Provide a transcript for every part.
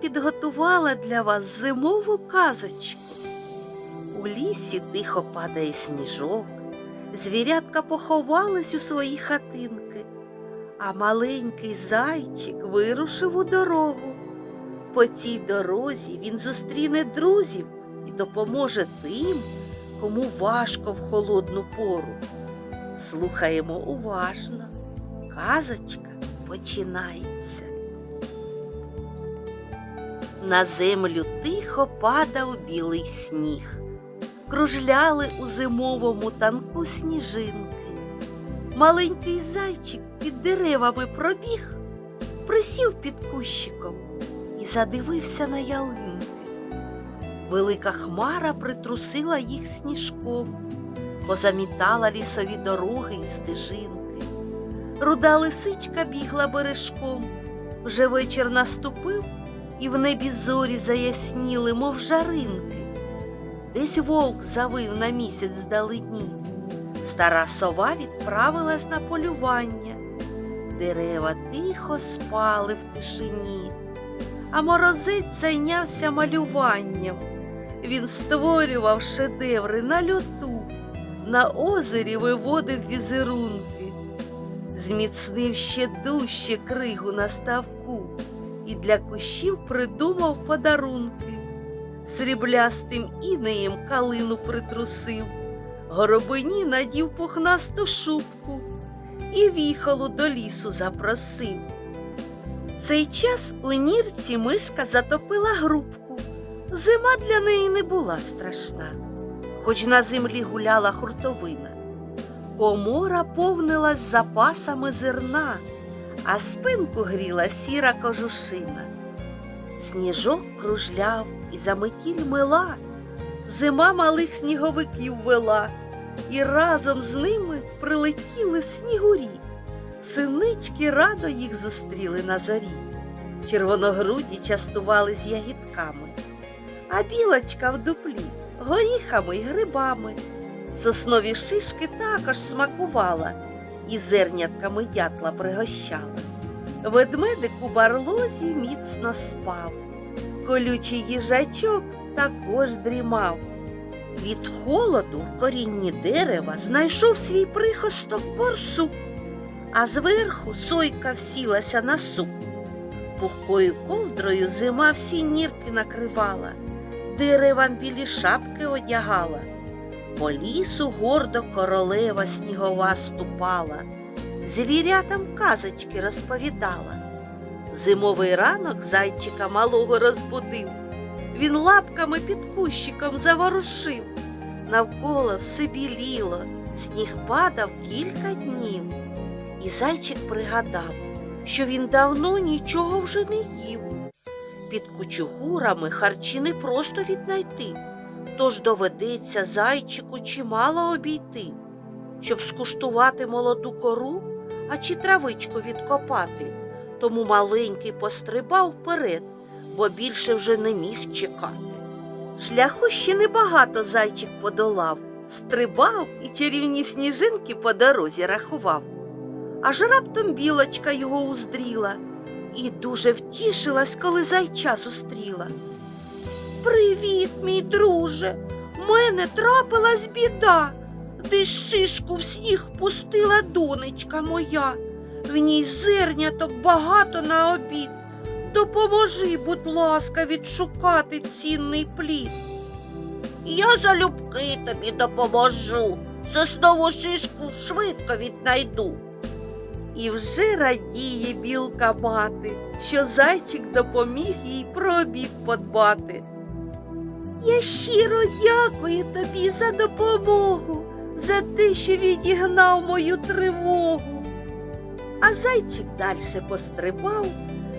підготувала для вас зимову казочку. У лісі тихо падає сніжок, звірятка поховались у свої хатинки, а маленький зайчик вирушив у дорогу. По цій дорозі він зустріне друзів і допоможе тим, кому важко в холодну пору. Слухаємо уважно. Казочка починається. На землю тихо падав білий сніг. Кружляли у зимовому танку сніжинки. Маленький зайчик під деревами пробіг, присів під кущиком і задивився на ялинки. Велика хмара притрусила їх сніжком, позамітала лісові дороги й стежинки. Руда лисичка бігла бережком, вже вечір наступив, і в небі зорі заясніли, мов жаринки. Десь вовк завив на місяць здалині. Стара сова відправилась на полювання. Дерева тихо спали в тишині, а морозець зайнявся малюванням. Він створював шедеври на льоту, на озері виводив візерунки, зміцнив ще дужче кригу на ставку і для кущів придумав подарунки. Сріблястим інеєм калину притрусив, горобині надів пухнасту шубку і віхолу до лісу запросив. В цей час у нірці мишка затопила грубку. Зима для неї не була страшна, хоч на землі гуляла хуртовина. Комора повнилась запасами зерна, а спинку гріла сіра кожушина. Сніжок кружляв і заметіль мила, зима малих сніговиків вела, і разом з ними прилетіли снігурі. Синички радо їх зустріли на зорі. Червоногруді частували з ягідками, а білочка в дуплі горіхами й грибами. Соснові шишки також смакувала і зернятками дятла пригощала. Ведмедик у барлозі міцно спав, колючий їжачок також дрімав. Від холоду в корінні дерева знайшов свій прихосток борсук, а зверху сойка всілася на суп. Пухкою ковдрою зима всі нірки накривала, деревам білі шапки одягала. По лісу гордо королева снігова ступала, звірятам казочки розповідала. Зимовий ранок зайчика малого розбудив, він лапками під кущиком заворушив. Навколо все біліло, сніг падав кілька днів. І зайчик пригадав, що він давно нічого вже не їв. Під кучугурами харчі не просто віднайти, тож доведеться зайчику чимало обійти, щоб скуштувати молоду кору, а чи травичку відкопати. Тому маленький пострибав вперед, бо більше вже не міг чекати. Шляху ще небагато зайчик подолав, стрибав і чарівні сніжинки по дорозі рахував. Аж раптом білочка його уздріла і дуже втішилась, коли зайча зустріла. Привіт, мій друже. Мене трапилась біда. Десь шишку в сніг пустила донечка моя. В ній зерняток багато на обід. Допоможи, будь ласка, відшукати цінний плід. Я залюбки тобі допоможу. Соснову шишку швидко віднайду. І вже радіє білка мати, що зайчик допоміг їй про обід подбати. Я щиро дякую тобі за допомогу, за те, що відігнав мою тривогу. А зайчик дальше пострибав,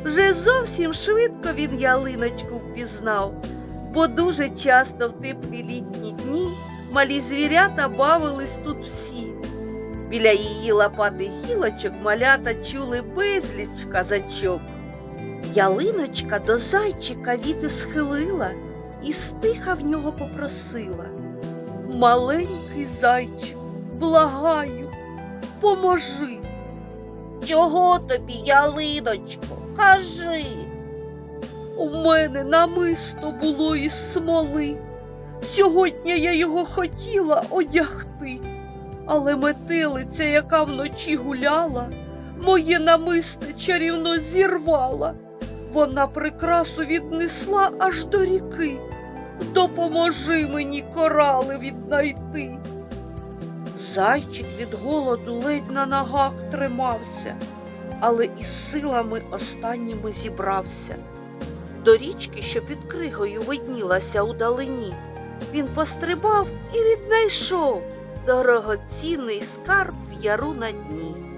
вже зовсім швидко він ялиночку впізнав, бо дуже часто в теплі літні дні малі звірята бавились тут всі. Біля її лопати гілочок малята чули безліч казачок. Ялиночка до зайчика віти схилила і стиха в нього попросила. Маленький зайчик, благаю, поможи. Чого тобі, ялиночко, кажи? У мене намисто було із смоли. Сьогодні я його хотіла одягти, але метелиця, яка вночі гуляла, моє намисто чарівно зірвала. Вона прикрасу віднесла аж до ріки. Допоможи мені корали віднайти. Зайчик від голоду ледь на ногах тримався, але із силами останніми зібрався. До річки, що під кригою виднілася удалині, він пострибав і віднайшов дорогоцінний скарб в яру на дні.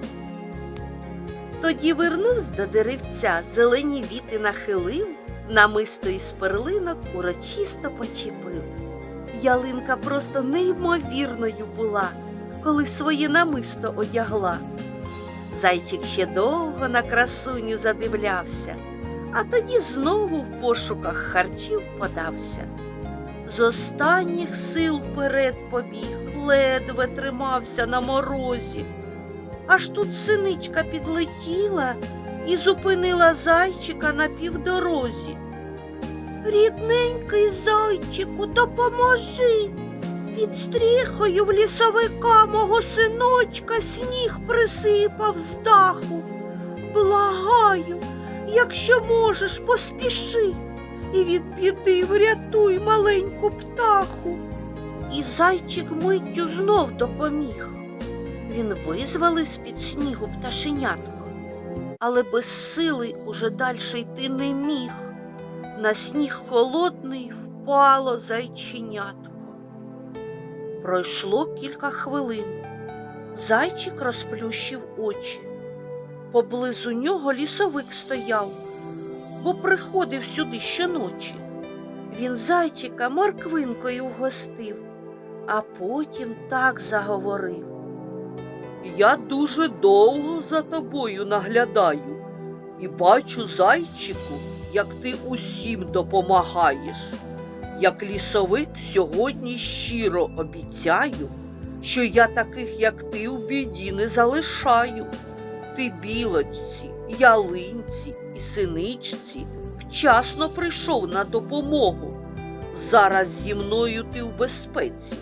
Тоді вернувсь до деревця, зелені віти нахилив, намисто із перлинок урочисто почепив. Ялинка просто неймовірною була, коли своє намисто одягла. Зайчик ще довго на красуню задивлявся, а тоді знову в пошуках харчів подався. З останніх сил вперед побіг, ледве тримався на морозі. Аж тут синичка підлетіла і зупинила зайчика на півдорозі. Рідненький зайчику, допоможи. Під стріхою в лісовика мого синочка сніг присипав з даху. Благаю, якщо можеш, поспіши і від біди врятуй маленьку птаху. І зайчик миттю знов допоміг. Він визволив з-під снігу пташенятко, але без сили уже дальше йти не міг. На сніг холодний впало зайченятко. Пройшло кілька хвилин. Зайчик розплющив очі. Поблизу нього лісовик стояв, бо приходив сюди щоночі. Він зайчика морквинкою вгостив, а потім так заговорив. Я дуже довго за тобою наглядаю і бачу, зайчику, як ти усім допомагаєш. Як лісовик сьогодні щиро обіцяю, що я таких, як ти, у біді не залишаю. Ти білочці, ялинці і синичці вчасно прийшов на допомогу. Зараз зі мною ти в безпеці,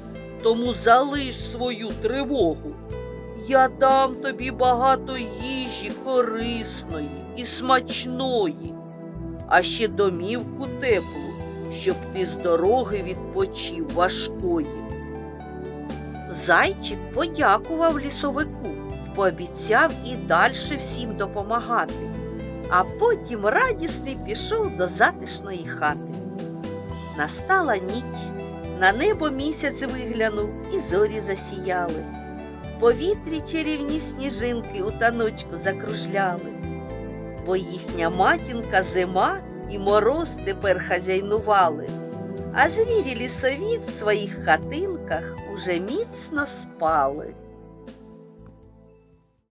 тому залиш свою тривогу. Я дам тобі багато їжі корисної і смачної, а ще домівку теплу, щоб ти з дороги відпочив важкої. Зайчик подякував лісовику, пообіцяв і дальше всім допомагати, а потім радісний пішов до затишної хати. Настала ніч, на небо місяць виглянув і зорі засіяли. Повітрі чарівні сніжинки у таночку закружляли, бо їхня матінка зима і мороз тепер хазяйнували, а звірі лісові в своїх хатинках уже міцно спали.